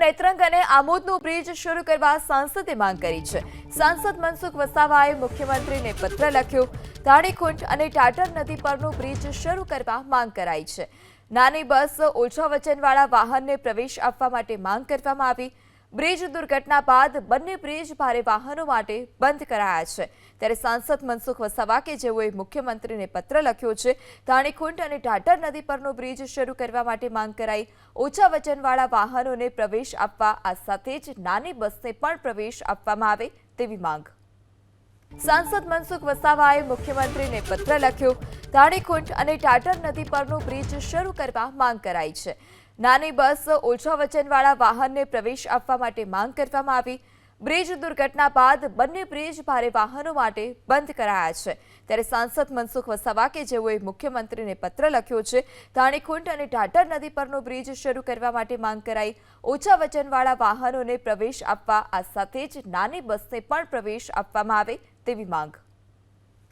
નેત્રંગ અને આમોદનું બ્રિજ શરૂ કરવા સાંસદે માંગ કરી છે. સાંસદ મનસુખ વસાવાએ મુખ્યમંત્રીને પત્ર લખ્યો ધાણીકુંડ અને ટાટર નદી પરનું બ્રિજ શરૂ કરવા માંગ કરાઈ છે. નાની બસ, ઓછા વજનવાળા વાહનને પ્રવેશ આપવા માટે માંગ કરવામાં આવી. બ્રિજ દુર્ઘટના બાદ બંને બ્રિજ ભારે વાહનો માટે બંધ કરાયા છે. ત્યારે સાંસદ મનસુખ વસાવા કે જેઓએ મુખ્યમંત્રીને પત્ર લખ્યો છે, ધાણીકુંડ અને ટાટર નદી પરનો બ્રિજ શરૂ કરવા માટે માંગ કરાઈ. ઓછા વજનવાળા વાહનોને પ્રવેશ આપવા, આ સાથે જ નાની બસને પણ પ્રવેશ આપવામાં આવે તેવી માંગ. સાંસદ મનસુખ વસાવાએ મુખ્યમંત્રીને પત્ર લખ્યો, ધાણીકુંડ અને ટાટર નદી પરનો બ્રિજ શરૂ કરવા માંગ કરાઈ છે. નાની બસ ઓછા વજનવાળા વાહનને પ્રવેશ આપવા માટે માંગ કરવામાં આવી. બ્રિજ દુર્ઘટના બાદ બંને બ્રિજ ભારે વાહનો માટે બંધ કરાયા છે. ત્યારે સાંસદ મનસુખ વસાવા કે જેઓએ મુખ્યમંત્રીને પત્ર લખ્યો છે ધાણીકુંડ અને ટાટર નદી પરનો બ્રિજ શરૂ કરવા માટે માંગ કરાઈ. ઓછા વજનવાળા વાહનોને પ્રવેશ આપવા આ સાથે જ નાની બસને પણ પ્રવેશ આપવામાં આવે તેવી માંગ